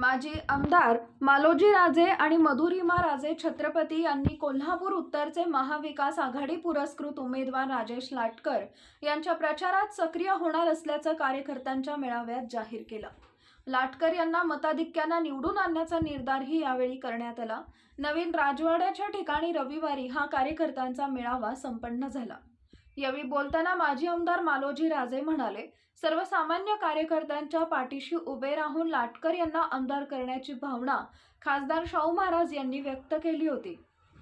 माजी आमदार मालोजी राजे आणि मधुरिमा राजे छत्रपती यांनी कोल्हापूर उत्तरचे महाविकास आघाडी पुरस्कृत उमेदवार राजेश लाटकर यांच्या प्रचारात सक्रिय होणार असल्याचं कार्यकर्त्यांच्या मेळाव्यात जाहीर केलं. लाटकर यांना मताधिक्यानं निवडून आणण्याचा निर्धारही यावेळी करण्यात आला. नवीन राजवाड्याच्या ठिकाणी रविवारी हा कार्यकर्त्यांचा मेळावा संपन्न झाला. यावेळी बोलताना माजी आमदार मालोजी राजे म्हणाले सर्वसामान्य कार्यकर्त्यांच्या पाठीशी उभे राहून लाटकर यांना आमदार करण्याची भावना खासदार शाहू महाराज यांनी व्यक्त केली होती.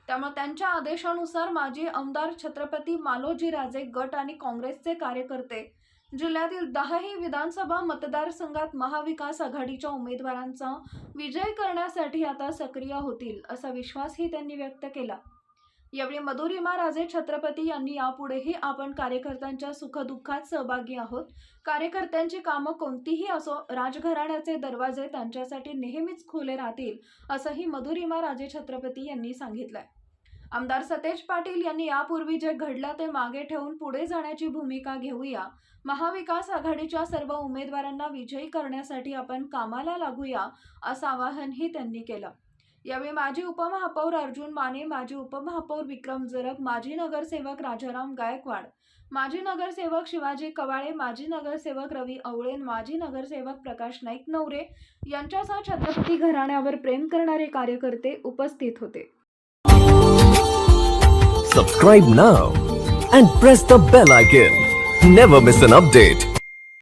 त्यामुळे त्यांच्या आदेशानुसार माजी आमदार छत्रपती मालोजी राजे गट आणि काँग्रेसचे कार्यकर्ते जिल्ह्यातील दहाही विधानसभा मतदारसंघात महाविकास आघाडीच्या उमेदवारांचा विजय करण्यासाठी आता सक्रिय होतील असा विश्वासही त्यांनी व्यक्त केला. यावेळी मधुरी राजे छत्रपती यांनी यापुढेही आपण कार्यकर्त्यांच्या सुखदुःखात सहभागी आहोत. कार्यकर्त्यांची कामं कोणतीही असो राजघराण्याचे दरवाजे त्यांच्यासाठी नेहमीच खुले राहतील असंही मधुरिमा राजे छत्रपती यांनी सांगितलंय. आमदार सतेज पाटील यांनी यापूर्वी जे घडलं ते मागे ठेवून पुढे जाण्याची भूमिका घेऊया. महाविकास आघाडीच्या सर्व उमेदवारांना विजयी करण्यासाठी आपण कामाला लागूया असं आवाहनही त्यांनी केलं. यावेळी माजी उपमहापौर अर्जुन माने माजी उपमहापौर विक्रम जरग माजी नगरसेवक राजाराम गायकवाड माजी नगरसेवक शिवाजी कवाळे माजी नगरसेवक रवी आवळे माजी नगरसेवक प्रकाश नाईक नवरे यांच्यासह छत्रपती घराण्यावर प्रेम करणारे कार्यकर्ते उपस्थित होते. Subscribe now and press the bell icon never miss an update